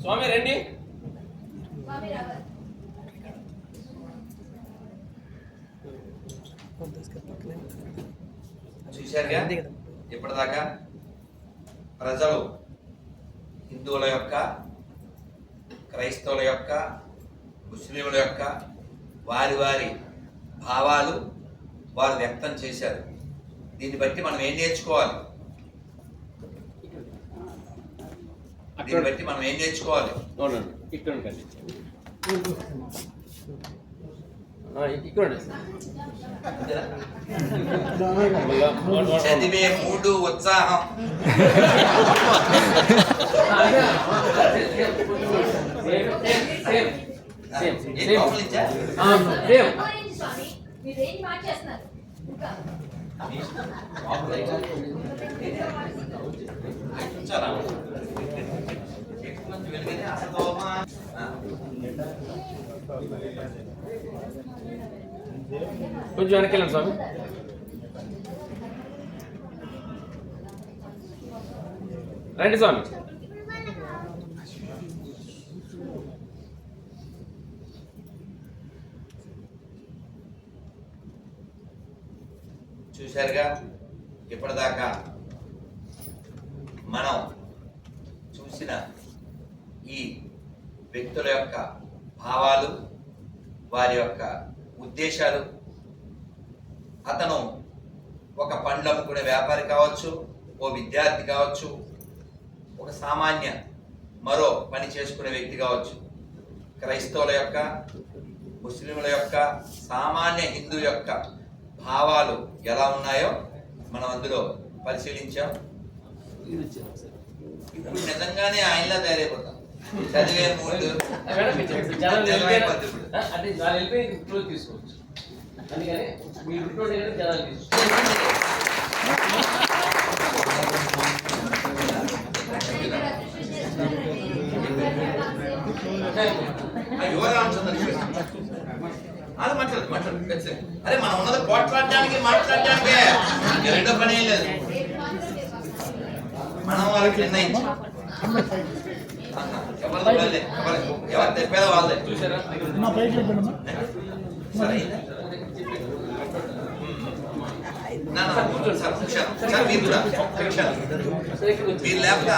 స్వామి రండి. చూశారుగా? ఇప్పటిదాకా ప్రజలు హిందువుల యొక్క క్రైస్తవుల యొక్క ముస్లింల యొక్క వారి వారి భావాలు వారు వ్యక్తం చేశారు. దీన్ని బట్టి మనం ఏం నేర్చుకోవాలి? దీన్ని బట్టి మనం ఏం నేర్చుకోవాలి? ఇక్కడ ఉండండి. చదివే మూడు ఉత్సాహం. సేమ్ కొంచెం వెనక్కి వెళ్ళండి స్వామి. రండి స్వామి. చూశారుగా? ఇప్పటిదాకా మనం చూసిన ఈ వ్యక్తుల యొక్క భావాలు వారి యొక్క ఉద్దేశాలు. అతను ఒక పండ్లు అమ్ముకునే వ్యాపారి కావచ్చు ఓ విద్యార్థి కావచ్చు ఒక సామాన్య మరో పని చేసుకునే వ్యక్తి కావచ్చు. క్రైస్తవుల యొక్క ముస్లింల యొక్క సామాన్య హిందూ యొక్క భావాలు ఎలా ఉన్నాయో మనం అందులో పరిశీలించాం. ఇప్పుడు నిజంగానే ఆయనలా తయారైపోతాం. చదివే మూడు మేడం మీరు చెప్పండి. జనాలు నిజమే వెళ్ళిపోయినా- పద్ధతి ఇప్పుడు. ఆ, అంటే వాళ్ళు వెళ్ళిపోయి క్లోజ్ తీసుకోవచ్చు అందుకని మీ ఇంట్లో దగ్గర జనాలు తీసుకోవచ్చు ఆ యువరాం చంద్ర అది మాట్లాడు మాట్లాడు that's it. అరే మనం ఉన్నది పోట్లాడడానికి మాట్లాడడానికి ఇంక రెండో పని ఏం లేదు మనం వాళ్ళకి నిర్ణయించాం సార్. మీరు కూడా. మీరు లేకపోతే